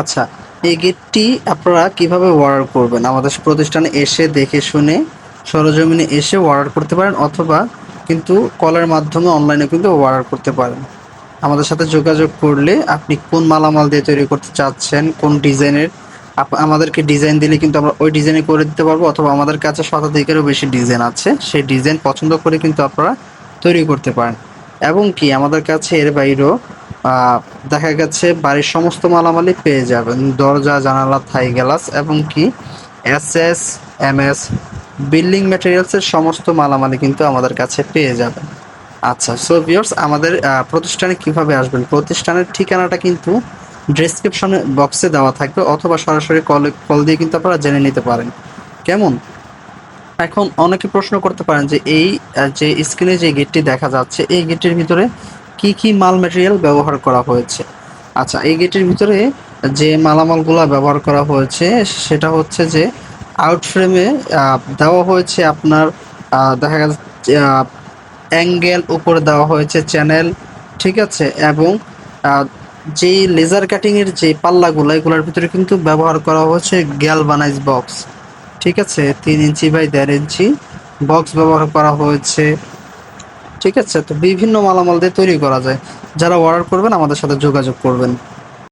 আচ্ছা এই গেটটি আপনারা কীভাবে অর্ডার করবেন? আমাদের প্রতিষ্ঠানে এসে দেখে শুনে সরজমিনে এসে অর্ডার করতে পারেন অথবা কিন্তু কলের মাধ্যমে অনলাইনে কিন্তু অর্ডার করতে পারেন। আমাদের সাথে যোগাযোগ করলে আপনি কোন মালামাল দিয়ে তৈরি করতে চাচ্ছেন, কোন ডিজাইনের আমাদেরকে ডিজাইন দিলে কিন্তু আমরা ওই ডিজাইনে করে দিতে পারব অথবা আমাদের কাছে শতাধিকেরও বেশি ডিজাইন আছে, সেই ডিজাইন পছন্দ করে কিন্তু আপনারা তৈরি করতে পারেন। এবং কি, আমাদের কাছে এর বাইরেও দেখা গেছে বাড়ির সমস্ত মালামালই পেয়ে যাবেন। দরজা, জানালা, থাই গ্লাস এবং কি? S S M S building ম্যাটেরিয়ালসের সমস্ত মালামালি কিন্তু আমাদের কাছে পেয়ে যাবেন। আচ্ছা সো ভিউয়ার্স আমাদের প্রতিষ্ঠানে কীভাবে আসবেন? প্রতিষ্ঠানের ঠিকানাটা কিন্তু ডেসক্রিপশনে বক্সে দেওয়া থাকবে অথবা সরাসরি কল কল দিয়ে কিন্তু আপনারা জেনে নিতে পারেন। কেমন? এখন অনেকে প্রশ্ন করতে পারেন যে এই যে স্ক্রিনে যে গেটটি দেখা যাচ্ছে, এই গেটের ভিতরে কি কি মাল ম্যাটেরিয়াল ব্যবহার করা হয়েছে? আচ্ছা এই গেটের ভিতরে যে মালামালগুলো ব্যবহার করা হয়েছে, সেটা হচ্ছে যে আউট ফ্রেমে দেওয়া হয়েছে আপনার দেখা যাচ্ছে অ্যাঙ্গেল উপরে দেওয়া হয়েছে চ্যানেল ঠিক আছে? এবং যেই লেজার কাটিংয়ের যে পাল্লাগুলো, এগুলোর ভিতরে কিন্তু ব্যবহার করা হয়েছে গ্যালভানাইজ বক্স ঠিক আছে? তিন ইঞ্চি বাই দেড় ইঞ্চি বক্স ব্যবহার করা হয়েছে। ঠিক আছে? তো বিভিন্ন মালামাল দিয়ে তৈরি করা যায়। যারা অর্ডার করবেন, আমাদের সাথে যোগাযোগ করবেন।